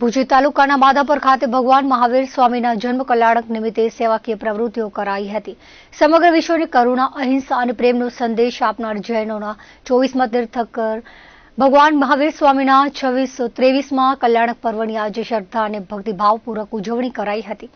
ભુજ તાલુકાના માધાપર ખાતે ભગવાન મહાવીર સ્વામીના જન્મ કલ્યાણક નિમિત્તે સેવાકીય પ્રવૃત્તિઓ કરાઈ હતી. સમગ્ર વિશ્વની કરુણા, અહિંસા અને પ્રેમનો સંદેશ આપનાર જૈનોના ચોવીસમાં તીર્થકર ભગવાન મહાવીર સ્વામીના છવ્વીસો ત્રેવીસમાં કલ્યાણક પર્વની આજે શ્રદ્ધા અને ભક્તિભાવપૂર્વક ઉજવણી કરાઈ હતી.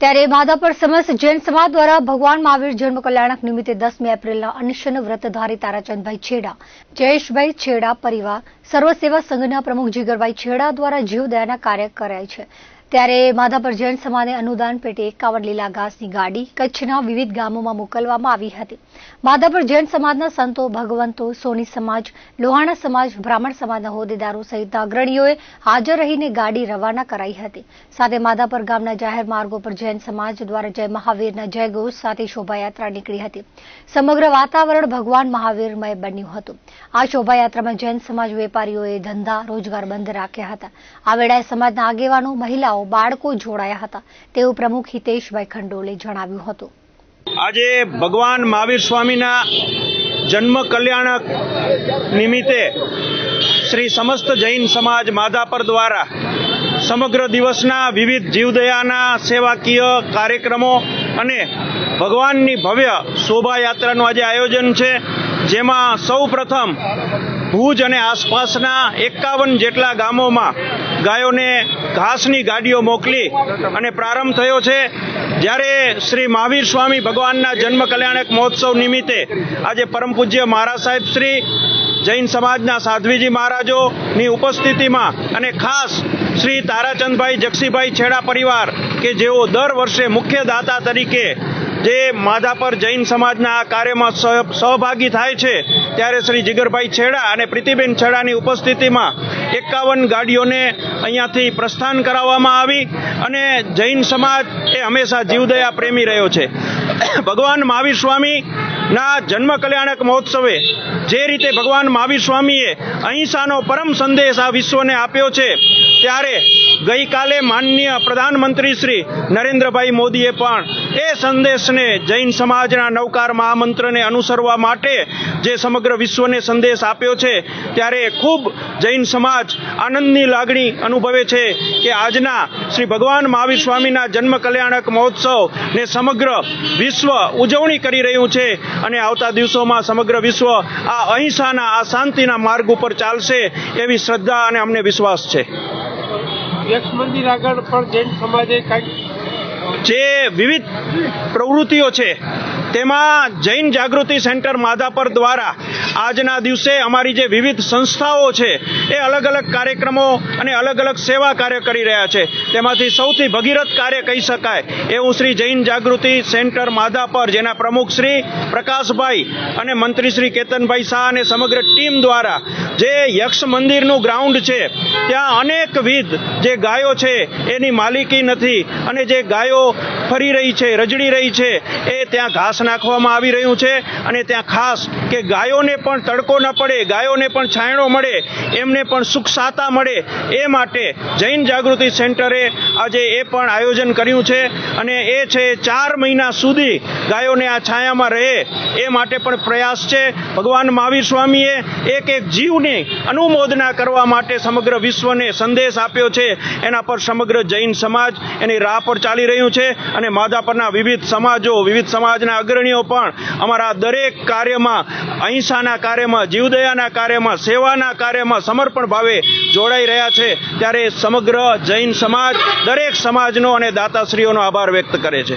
ત્યારે માધાપર સમસ્ત જૈન સમાજ દ્વારા ભગવાન મહાવીર જન્મ કલ્યાણક નિમિત્તે દસમી એપ્રિલના અનિશ્ચન વ્રતધારી તારાચંદભાઈ છેડા, જયેશભાઈ છેડા પરિવાર સર્વ સેવા સંઘના પ્રમુખ જીગરભાઈ છેડા દ્વારા જીવદયાના કાર્ય કરાય છે. ત્યારે માધાપર જૈન સમાજે અનુદાન પેટે એકાવન લીલા ઘાસની ગાડી કચ્છના વિવિધ ગામોમાં મોકલવામાં આવી હતી. માધાપર જૈન સમાજના સંતો, ભગવંતો, સોની સમાજ, લોહાણા સમાજ, બ્રાહ્મણ સમાજના હોદ્દેદારો સહિતના અગ્રણીઓએ હાજર રહીને ગાડી રવાના કરાઈ હતી. સાથે માધાપર ગામના જાહેર માર્ગો પર જૈન સમાજ દ્વારા જય મહાવીરના જયઘોષ સાથે શોભાયાત્રા નીકળી હતી. સમગ્ર વાતાવરણ ભગવાન મહાવીરમય બન્યું હતું. આ શોભાયાત્રામાં જૈન સમાજ વેપારીઓએ ધંધા રોજગાર બંધ રાખ્યા હતા. આ વેળાએ સમાજના આગેવાનો, મહિલાઓ બાળકો જોડાયા હતા. તેવું પ્રમુખ હિતેશભાઈ ખંડોલે જણાવ્યું હતું. આજે ભગવાન મહાવીર સ્વામીના જન્મ કલ્યાણક નિમિત્તે શ્રી સમસ્ત જૈન સમાજ માધાપર દ્વારા સમગ્ર દિવસના વિવિધ જીવદયાના સેવાકીય કાર્યક્રમો અને ભગવાનની ભવ્ય શોભાયાત્રાનું આજે આયોજન છે, જેમાં સૌ પ્રથમ ભુજ અને આસપાસના એકાવન જેટલા ગામોમાં ગાયોને ઘાસની ગાડીઓ મોકલી અને પ્રારંભ થયો છે. જ્યારે શ્રી મહાવીર સ્વામી ભગવાનના જન્મ કલ્યાણક મહોત્સવ નિમિત્તે આજે પરમ પૂજ્ય મહારાજ સાહેબ શ્રી જૈન સમાજના સાધ્વીજી મહારાજોની ઉપસ્થિતિમાં અને ખાસ શ્રી તારાચંદભાઈ જક્ષીભાઈ છેડા પરિવાર કે જેઓ દર વર્ષે મુખ્ય દાતા તરીકે જે માધાપર જૈન સમાજના આ કાર્યમાં સહ- સહભાગી થાય છે, ત્યારે શ્રી જીગરભાઈ છેડા અને પ્રીતિબેન છેડાની ઉપસ્થિતિમાં એકાવન ગાડીઓને અહીંયાથી પ્રસ્થાન કરાવવામાં આવી અને જૈન સમાજ એ હંમેશા જીવદયા પ્રેમી રહ્યો છે. ભગવાન મહાવીર સ્વામી જન્મ કલ્યાણક મહોત્સવે જે રીતે ભગવાન મહાવીર સ્વામીએ અહિંસાનો પરમ સંદેશ આ વિશ્વને આપ્યો છે, ત્યારે ગઈકાલે માનનીય પ્રધાનમંત્રી શ્રી નરેન્દ્રભાઈ મોદીએ પણ એ સંદેશને જૈન સમાજના નવકાર મહામંત્રને અનુસરવા માટે જે સમગ્ર વિશ્વને સંદેશ આપ્યો છે, ત્યારે ખૂબ જૈન સમાજ આનંદની લાગણી અનુભવે છે કે આજના શ્રી ભગવાન મહાવીર સ્વામીના જન્મ કલ્યાણક મહોત્સવને સમગ્ર વિશ્વ ઉજવણી કરી રહ્યું છે અને આવતા દિવસોમાં સમગ્ર વિશ્વ આ અહિંસાના, આ શાંતિના માર્ગ ઉપર ચાલશે એવી શ્રદ્ધા અને અમને વિશ્વાસ છે. યક્ષ મંદિર આગળ પણ જૈન સમાજે કાંઈક જે વિવિધ પ્રવૃત્તિઓ છે તેમાં જૈન જાગૃતિ સેન્ટર માધાપર દ્વારા આજના દિવસે અમારી જે વિવિધ સંસ્થાઓ છે, એ અલગ અલગ કાર્યક્રમો અને અલગ અલગ સેવા કાર્ય કરી રહ્યા છે. તેમાંથી સૌથી ભગીરથ કાર્ય કહી શકાય એવું શ્રી જૈન જાગૃતિ સેન્ટર માધાપર, જેના પ્રમુખ શ્રી પ્રકાશભાઈ અને મંત્રી શ્રી કેતનભાઈ શાહ અને સમગ્ર ટીમ દ્વારા જે યક્ષ મંદિરનું ગ્રાઉન્ડ છે, ત્યાં અનેકવિધ જે ગાયો છે, એની માલિકી નથી અને જે ગાયો ફરી રહી છે, રજડી રહી છે. એ ત્યાં ઘાસ નાખવામાં આવી રહ્યું છે અને ત્યાં ખાસ કે ગાયોને પણ તડકો ન પડે, ગાયોને પણ છાંયડો મળે, એમને પણ સુખ સાતા મળે. એ માટે જૈન જાગૃતિ સેન્ટરે આજે એ પણ આયોજન કર્યું છે અને એ છે ચાર મહિના સુધી ગાયોને આ છાયામાં રહે. એ માટે પણ પ્રયાસ છે. ભગવાન મહાવીર સ્વામીએ એક એક જીવની અનુમોદના કરવા માટે સમગ્ર વિશ્વને સંદેશ આપ્યો છે. એના પર સમગ્ર જૈન સમાજ એની રાહ પર ચાલી રહ્યું છે. અને માધાપરના વિવિધ સમાજો, વિવિધ સમાજના અગ્રણીઓ પણ અમારા દરેક કાર્યમાં, અહિંસાના કાર્યમાં, જીવદયાના કાર્યમાં, સેવાના કાર્યમાં સમર્પણ ભાવે જોડાઈ રહ્યા છે. ત્યારે સમગ્ર જૈન સમાજ દરેક સમાજનો અને દાતાશ્રીઓનો આભાર વ્યક્ત કરે છે.